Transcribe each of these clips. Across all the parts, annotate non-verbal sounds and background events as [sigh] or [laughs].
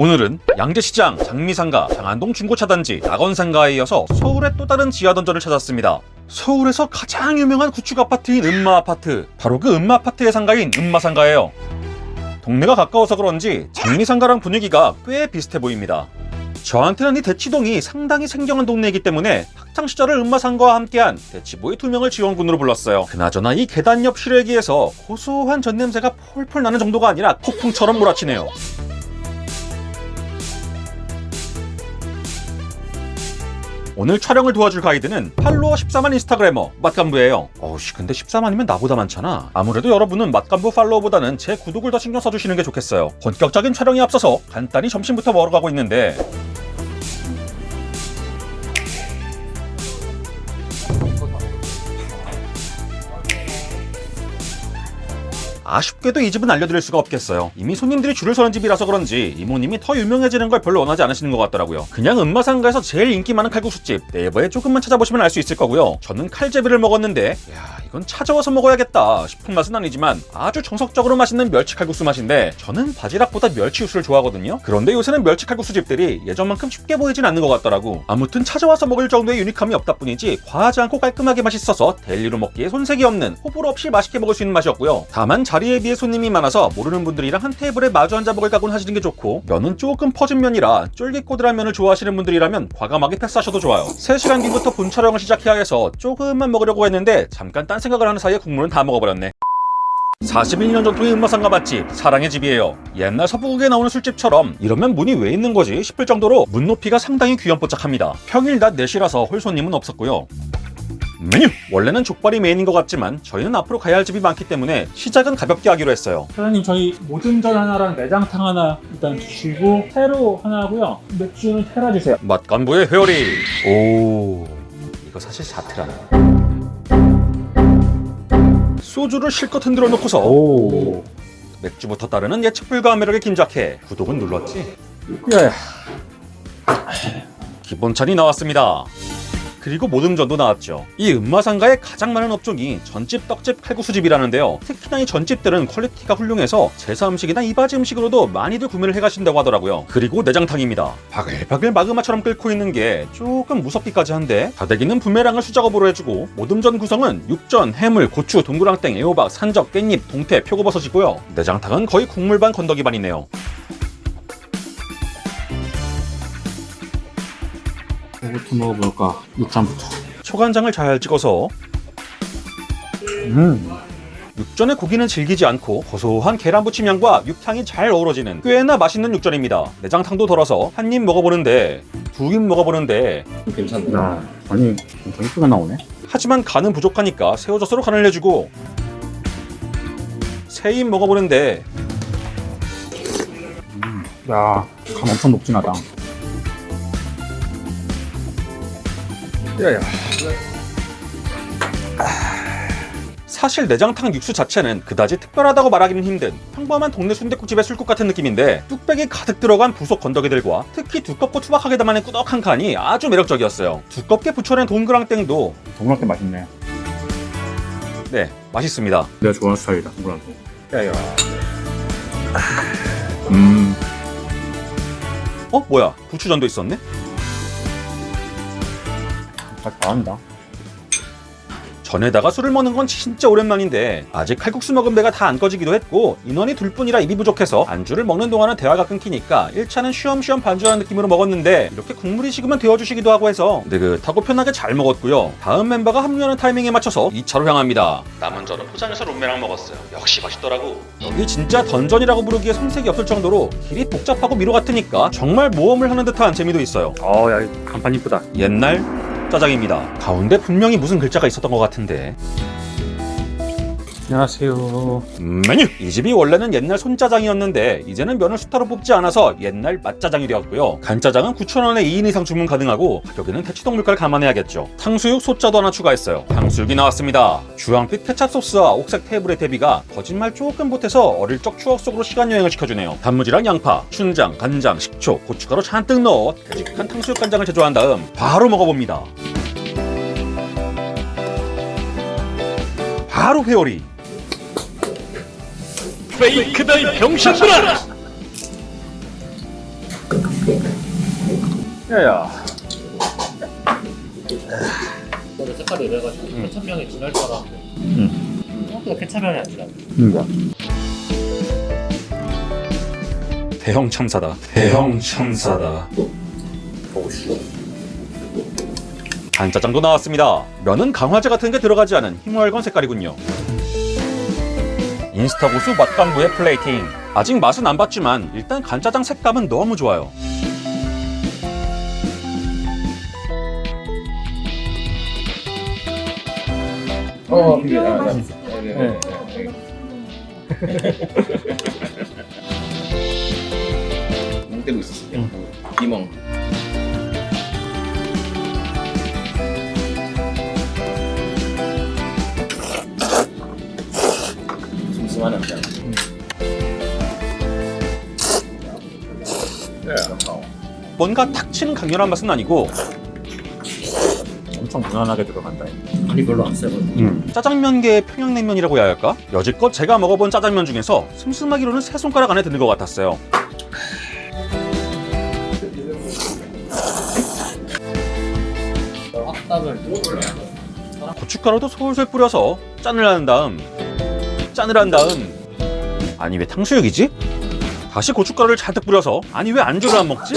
오늘은 양재시장, 장미상가, 장안동 중고차단지, 낙원상가에 이어서 서울의 또 다른 지하던전을 찾았습니다. 서울에서 가장 유명한 구축 아파트인 음마 아파트. 바로 그 음마 아파트의 상가인 음마상가예요. 동네가 가까워서 그런지 장미상가랑 분위기가 꽤 비슷해 보입니다. 저한테는 이 대치동이 상당히 생경한 동네이기 때문에 학창 시절을 음마상가와 함께한 대치보이 두 명을 지원군으로 불렀어요. 그나저나 이 계단 옆 실외기에서 고소한 전 냄새가 폴폴 나는 정도가 아니라 폭풍처럼 몰아치네요. 오늘 촬영을 도와줄 가이드는 팔로워 14만 인스타그래머 맛간부예요. 어우씨 근데 14만이면 나보다 많잖아. 아무래도 여러분은 맛간부 팔로워보다는 제 구독을 더 신경 써주시는 게 좋겠어요. 본격적인 촬영에 앞서서 간단히 점심부터 먹으러 가고 있는데 아쉽게도 이 집은 알려드릴 수가 없겠어요. 이미 손님들이 줄을 서는 집이라서 그런지 이모님이 더 유명해지는 걸 별로 원하지 않으시는 것 같더라고요. 그냥 음마상가에서 제일 인기 많은 칼국수집 네이버에 조금만 찾아보시면 알 수 있을 거고요. 저는 칼제비를 먹었는데 야 이건 찾아와서 먹어야겠다 싶은 맛은 아니지만 아주 정석적으로 맛있는 멸치 칼국수 맛인데 저는 바지락보다 멸치 육수를 좋아하거든요. 그런데 요새는 멸치 칼국수 집들이 예전만큼 쉽게 보이진 않는 것 같더라고. 아무튼 찾아와서 먹을 정도의 유니크함이 없다 뿐이지 과하지 않고 깔끔하게 맛있어서 데일리로 먹기에 손색이 없는 호불호 없이 맛있게 먹을 수 있는 맛이었고요. 다만 자 리에 비해 손님이 많아서 모르는 분들이랑 한 테이블에 마주 앉아 먹을 각오는 하시는 게 좋고 면은 조금 퍼진 면이라 쫄깃꼬들한 면을 좋아하시는 분들이라면 과감하게 패스하셔도 좋아요. 3시간 뒤부터 본 촬영을 시작해야 해서 조금만 먹으려고 했는데 잠깐 딴 생각을 하는 사이에 국물은 다 먹어버렸네. 41년 전통의 음마상가 맛집 사랑의 집이에요. 옛날 서부국에 나오는 술집처럼 이러면 문이 왜 있는 거지 싶을 정도로 문 높이가 상당히 귀염뽀짝합니다. 평일 낮 4시라서 홀 손님은 없었고요. 메뉴! 원래는 족발이 메인인 것 같지만 저희는 앞으로 가야 할 집이 많기 때문에 시작은 가볍게 하기로 했어요. 사장님 저희 모듬전 하나랑 내장탕 하나 일단 주시고 테로 하나 하고요 맥주는 테라 주세요 맛간부의 회오리. 오, 이거 사실 사트라네. 소주를 실컷 흔들어 놓고서 오 맥주부터 따르는 예측 불가한 매력의 김자케. 구독은 눌렀지? 야야 기본찬이 나왔습니다. 그리고 모듬전도 나왔죠. 이 음마상가에 가장 많은 업종이 전집, 떡집, 칼국수집이라는데요. 특히나 이 전집들은 퀄리티가 훌륭해서 제사 음식이나 이바지 음식으로도 많이들 구매를 해가신다고 하더라고요. 그리고 내장탕입니다. 바글바글 마그마처럼 끓고 있는 게 조금 무섭기까지 한데 다대기는 부메랑을 수작업으로 해주고 모듬전 구성은 육전, 해물, 고추, 동그랑땡, 애호박, 산적, 깻잎, 동태, 표고버섯이고요. 내장탕은 거의 국물 반 건더기 반이네요. 먹어볼까? 육전부터. 초간장을 잘 찍어서. 음. 육전의 고기는 질기지 않고 고소한 계란 부침향과 육향이 잘 어우러지는 꽤나 맛있는 육전입니다. 내장탕도 덜어서 한 입 먹어보는데 두 입 먹어보는데. 괜찮다 야 아니 엄청 이쁘게 나오네. 하지만 간은 부족하니까 새우젓으로 간을 내주고 세 입 먹어보는데. 야 간 엄청 녹진하다 야야 사실 내장탕 육수 자체는 그다지 특별하다고 말하기는 힘든 평범한 동네 순댓국집의 술국 같은 느낌인데 뚝배기 가득 들어간 부속 건더기들과 특히 두껍고 투박하게 담아낸 꾸덕한 간이 아주 매력적이었어요. 두껍게 부쳐낸 동그랑땡도 동그랗게 맛있네 네 맛있습니다. 내가 좋아하는 스타일이다 동그랗게 야야 음 어 뭐야 부추전도 있었네? 잘 잘한다. 전에다가 술을 먹는 건 진짜 오랜만인데 아직 칼국수 먹은 배가 다 안 꺼지기도 했고 인원이 둘 뿐이라 입이 부족해서 안주를 먹는 동안은 대화가 끊기니까 1차는 쉬엄쉬엄 반주하는 느낌으로 먹었는데 이렇게 국물이 식으면 데워주시기도 하고 해서 느긋하고 편하게 잘 먹었고요. 다음 멤버가 합류하는 타이밍에 맞춰서 2차로 향합니다. 남은 저는 포장해서 롬메랑 먹었어요. 역시 맛있더라고. 여기 진짜 던전이라고 부르기에 손색이 없을 정도로 길이 복잡하고 미로 같으니까 정말 모험을 하는 듯한 재미도 있어요. 어야 간판 이쁘다. 옛날 짜장입니다. 가운데 분명히 무슨 글자가 있었던 것 같은데. 안녕하세요 메뉴! 이 집이 원래는 옛날 손짜장이었는데 이제는 면을 수타로 뽑지 않아서 옛날 맛짜장이 되었고요. 간짜장은 9,000원에 2인 이상 주문 가능하고 가격에는 대치동 물가를 감안해야겠죠. 탕수육 소짜도 하나 추가했어요. 탕수육이 나왔습니다. 주황빛 케찹 소스와 옥색 테이블의 대비가 거짓말 조금 보태서 어릴 적 추억 속으로 시간 여행을 시켜주네요. 단무지랑 양파, 춘장, 간장, 식초, 고춧가루 잔뜩 넣어 되직한 탕수육 간장을 제조한 다음 바로 먹어봅니다. 바로 회오리. 페이크다 이 병신들아! 야야. 원래 색깔이 이래가지고 케찹향이 진할 줄 알았는데 음. 생각보다 케찹향이 안 진하네 음. 대형 참사다. 대형 참사다. 간짜장도 나왔습니다. 면은 강화제 같은 게 들어가지 않은 흰월건 색깔이군요. 인스타 고수 맛강부의 플레이팅. 아직 맛은 안 봤지만 일단 간짜장 색감은 너무 좋아요. 어 비벼 네. 멍 때리고 있었어요. 이멍. 뭔가 탁 치는 강렬한 맛은 아니고 엄청 무난하게 들어간다. 간이 별로 안 세거든 음. 짜장면계의 평양냉면이라고 해야 할까? 여지껏 제가 먹어본 짜장면 중에서 슴슴하기로는 세 손가락 안에 드는 것 같았어요. 고춧가루도 솔솔 뿌려서 짠을 한 다음 짠을 한 다음 아니 왜 탕수육이지? 다시 고춧가루를 잔뜩 뿌려서 아니 왜 안주를 안 먹지?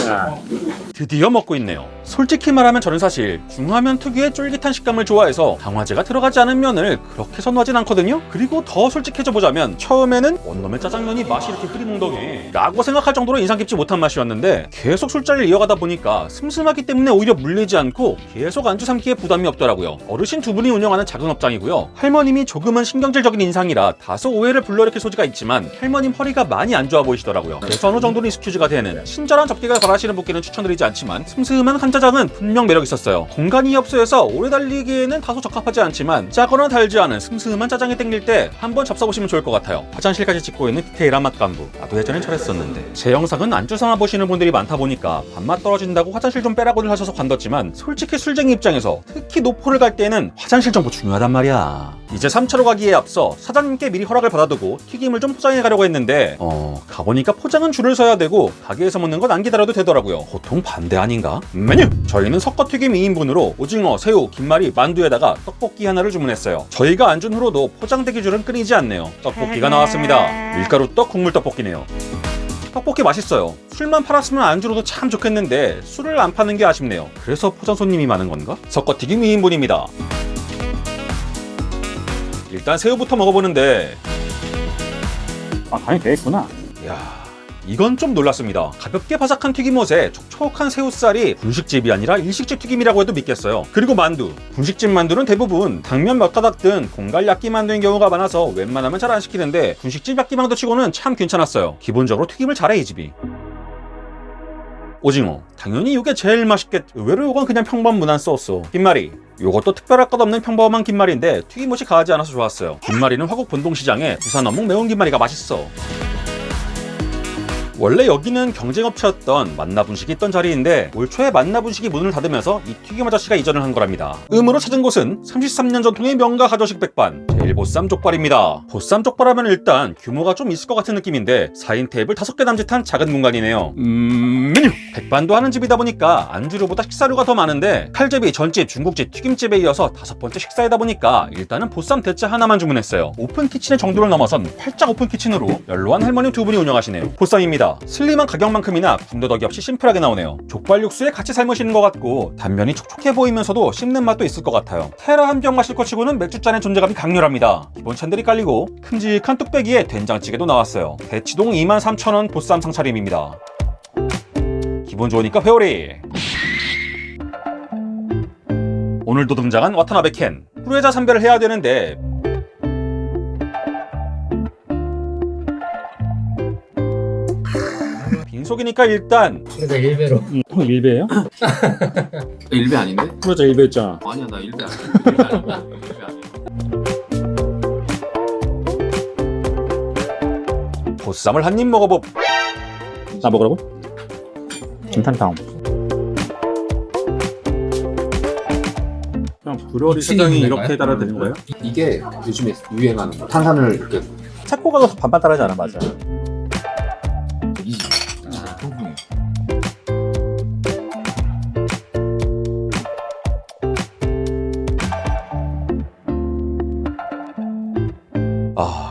드디어 먹고 있네요. 솔직히 말하면 저는 사실 중화면 특유의 쫄깃한 식감을 좋아해서 강화제가 들어가지 않은 면을 그렇게 선호하진 않거든요. 그리고 더 솔직해져 보자면 처음에는 원놈의 짜장면이 맛이 이렇게 흐리멍덩해 라고 생각할 정도로 인상 깊지 못한 맛이었는데 계속 술자리를 이어가다 보니까 슴슴하기 때문에 오히려 물리지 않고 계속 안주 삼기에 부담이 없더라고요. 어르신 두 분이 운영하는 작은 업장이고요. 할머님이 조금은 신경질적인 인상이라 다소 오해를 불러일으킬 소지가 있지만 할머님 허리가 많이 안 좋아 보이시더라고요. 그래서 어느 정도는 익스큐즈가 되는 친절한 접기가 바라시는 분께는 추천드리지 않지만 슴슴한 한짜장은 분명 매력 있었어요. 공간이 협소해서 오래 달리기에는 다소 적합하지 않지만 짜거나 달지 않은 슴슴한 짜장이 땡길 때 한번 접사보시면 좋을 것 같아요. 화장실까지 찍고 있는 디테일한 맛감부. 나도 예전엔 저랬었는데. 제 영상은 안주 삼아 보시는 분들이 많다 보니까 밥맛 떨어진다고 화장실 좀 빼라고들 하셔서 관뒀지만 솔직히 술쟁이 입장에서 특히 노포를 갈 때는 화장실 정보 중요하단 말이야. 이제 3차로 가기에 앞서 사장님께 미리 허락을 받아두고 튀김을 좀 포장해 가려고 했는데 어 가보니까 포장은 줄을 서야 되고 가게에서 먹는 건 안 기다려도 되더라고요. 보통 반대 아닌가? 메뉴! 저희는 섞어튀김 2인분으로 오징어, 새우, 김말이, 만두에다가 떡볶이 하나를 주문했어요. 저희가 안 준 후로도 포장되기 줄은 끊이지 않네요. 떡볶이가 나왔습니다. 밀가루 떡 국물 떡볶이네요. 떡볶이 맛있어요. 술만 팔았으면 안주로도 참 좋겠는데 술을 안 파는 게 아쉽네요. 그래서 포장 손님이 많은 건가? 섞어튀김 2인분입니다. 일단 새우부터 먹어보는데 아, 간이 돼 있구나. 야 이건 좀 놀랐습니다. 가볍게 바삭한 튀김옷에 촉촉한 새우살이 분식집이 아니라 일식집 튀김이라고 해도 믿겠어요. 그리고 만두. 분식집 만두는 대부분 당면 몇 가닥 든 공갈 야끼 만두인 경우가 많아서 웬만하면 잘 안 시키는데 분식집 야끼 만두 치고는 참 괜찮았어요. 기본적으로 튀김을 잘해 이 집이. 오징어. 당연히 이게 제일 맛있겠. 의외로 이건 그냥 평범 무난 소스. 김말이. 요것도 특별할 것 없는 평범한 김말인데 튀김옷이 가하지 않아서 좋았어요. 김말이는 화곡 본동시장에 부산 어묵 매운 김말이가 맛있어. 원래 여기는 경쟁업체였던 만나분식이 있던 자리인데 올 초에 만나분식이 문을 닫으면서 이 튀김 아저씨가 이전을 한 거랍니다. 음으로 찾은 곳은 33년 전통의 명가 가저식 백반 제일 보쌈 족발입니다. 보쌈 족발하면 일단 규모가 좀 있을 것 같은 느낌인데 4인 테이블 5개 남짓한 작은 공간이네요. 음 메뉴 백반도 하는 집이다 보니까 안주류보다 식사류가 더 많은데 칼제비, 전집, 중국집, 튀김집에 이어서 다섯 번째 식사이다 보니까 일단은 보쌈 대짜 하나만 주문했어요. 오픈 키친의 정도를 넘어선 활짝 오픈 키친으로 연로한 할머니 두 분이 운영하시네요. 보쌈입니다. 슬림한 가격만큼이나 군더더기 없이 심플하게 나오네요. 족발 육수에 같이 삶으시는 것 같고 단면이 촉촉해 보이면서도 씹는 맛도 있을 것 같아요. 테라 한 병 마실 것 치고는 맥주잔의 존재감이 강렬합니다. 기본 찬들이 깔리고 큼직한 뚝배기에 된장찌개도 나왔어요. 대치동 23,000원 보쌈 상차림입니다. 기분 좋으니까 회오리. 오늘도 등장한 와타나베 캔. 후레자 선별을 해야 되는데 속이니까 일단 그래서 일배로 형 일배예요? 일배 아닌데? 그러자 일배했잖아. 아니야 나 일배 아니야. 일배 아니야. 일배 아니야. 보쌈을 한 입 먹어보. 나 먹으라고? 김탄탕. 형 불어리 사장이 이렇게 따라 되는 거예요? 이- 이게 요즘에 유행하는 거. 탄산을 이렇게 찾고 가서 반반 따라하지 않아 맞아.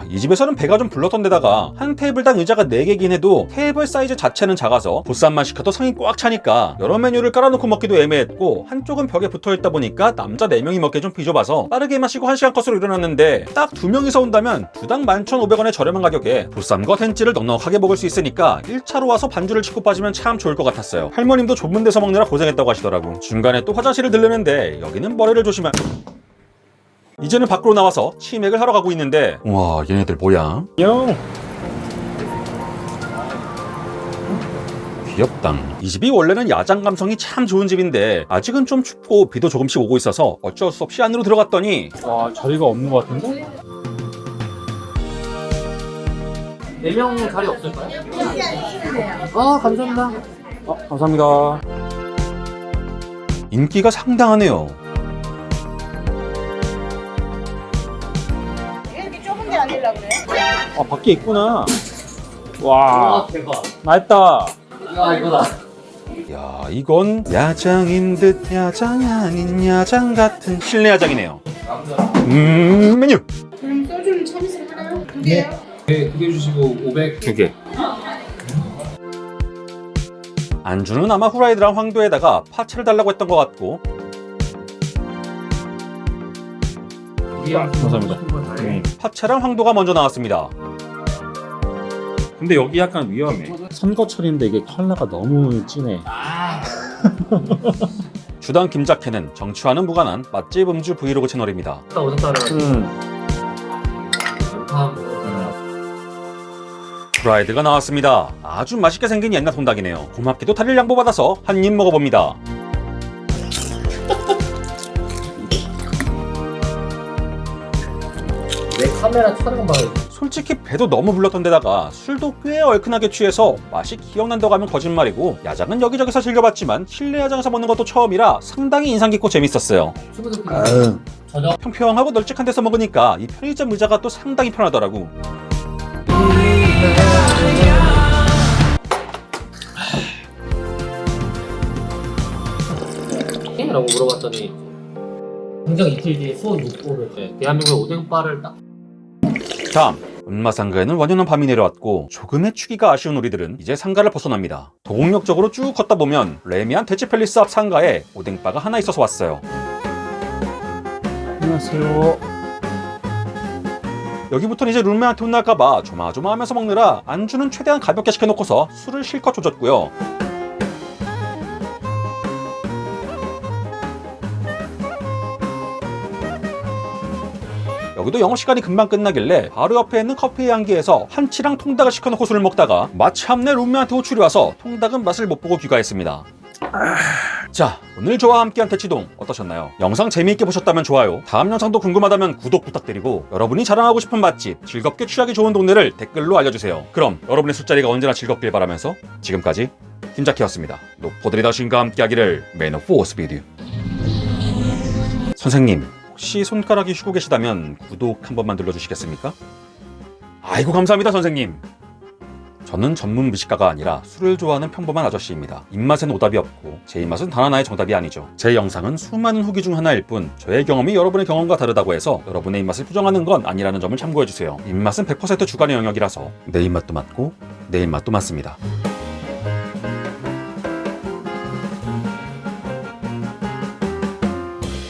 이 집에서는 배가 좀 불렀던 데다가 한 테이블당 의자가 4개긴 해도 테이블 사이즈 자체는 작아서 보쌈만 시켜도 상이 꽉 차니까 여러 메뉴를 깔아놓고 먹기도 애매했고 한쪽은 벽에 붙어있다 보니까 남자 4명이 먹기 좀 비좁아서 빠르게 마시고 1시간 컷으로 일어났는데 딱두 명이서 온다면 두당 11,500원의 저렴한 가격에 보쌈과 텐찌를 넉넉하게 먹을 수 있으니까 1차로 와서 반주를 치고 빠지면 참 좋을 것 같았어요. 할머님도 좁은 데서 먹느라 고생했다고 하시더라고. 중간에 또 화장실을 들르는데 여기는 머리를 조심하... 이제는 밖으로 나와서 치맥을 하러 가고 있는데 와 얘네들 뭐야? 영. 귀엽당. 이 집이 원래는 야장 감성이 참 좋은 집인데 아직은 좀 춥고 비도 조금씩 오고 있어서 어쩔 수 없이 안으로 들어갔더니 와 자리가 없는 것 같은데? 4명 자리 없을까요? 아 감사합니다. 어, 감사합니다. 인기가 상당하네요. 아 밖에 있구나. 와와 대박. 맛있다. 야 이거다. 야 이건 야장인 듯 야장 아닌 야장 같은 실내 야장이네요. 음 메뉴 그럼 소주는 참이슬 하나요? 두 개요? 네, 두개 주시고 500. 두 개. 안주는 아마 후라이드랑 황도에다가 파채를 달라고 했던 것 같고 감사합니다. 음. 파채랑 황도가 먼저 나왔습니다. 근데 여기 약간 위험해. 선거철인데 이게 컬러가 너무 진해. [laughs] 주당 김자케는 정치와는 무관한 맛집 음주 브이로그 채널입니다. 음. 다음 프라이드가 나왔습니다. 아주 맛있게 생긴 옛날 통닭이네요. 고맙게도 다리를 양보받아서 한 입 먹어봅니다. 내 카메라 촬영 봐요. 솔직히 배도 너무 불렀던 데다가 술도 꽤 얼큰하게 취해서 맛이 기억난다고 하면 거짓말이고 야장은 여기저기서 즐겨봤지만 실내 야장에서 먹는 것도 처음이라 상당히 인상 깊고 재밌었어요. 저녁 평평하고 널찍한 데서 먹으니까 이 편의점 의자가 또 상당히 편하더라고. 라고 물어봤더니 당장 이틀 뒤에 수원 육보를 때 대한민국 오뎅바를 딱 다음 은마상가에는 완연한 밤이 내려왔고 조금의 추기가 아쉬운 우리들은 이제 상가를 벗어납니다. 도곡역 쪽으로 쭉 걷다 보면 레미안 대치팰리스 앞 상가에 오뎅바가 하나 있어서 왔어요. 안녕하세요. 여기부터는 이제 룸메한테 혼날까봐 조마조마하면서 먹느라 안주는 최대한 가볍게 시켜놓고서 술을 실컷 조졌고요. 여기도 영업 시간이 금방 끝나길래 바로 옆에 있는 커피 향기에서 한치랑 통닭을 시켜놓고 술을 먹다가 마침내 룸메한테 호출이 와서 통닭은 맛을 못 보고 귀가했습니다. 자, 오늘 저와 함께한 대치동 어떠셨나요? 영상 재미있게 보셨다면 좋아요. 다음 영상도 궁금하다면 구독 부탁드리고 여러분이 자랑하고 싶은 맛집, 즐겁게 취하기 좋은 동네를 댓글로 알려주세요. 그럼 여러분의 술자리가 언제나 즐겁길 바라면서 지금까지 김자키였습니다. 노포들이 다신과 함께하기를 매너 포스 비디오. 선생님, 혹시 손가락이 쉬고 계시다면 구독 한 번만 눌러주시겠습니까? 아이고 감사합니다 선생님. 저는 전문 미식가가 아니라 술을 좋아하는 평범한 아저씨입니다. 입맛엔 오답이 없고 제 입맛은 단 하나의 정답이 아니죠. 제 영상은 수많은 후기 중 하나일 뿐 저의 경험이 여러분의 경험과 다르다고 해서 여러분의 입맛을 부정하는 건 아니라는 점을 참고해 주세요. 입맛은 100% 주관의 영역이라서 내 입맛도 맞고 내 입맛도 맞습니다.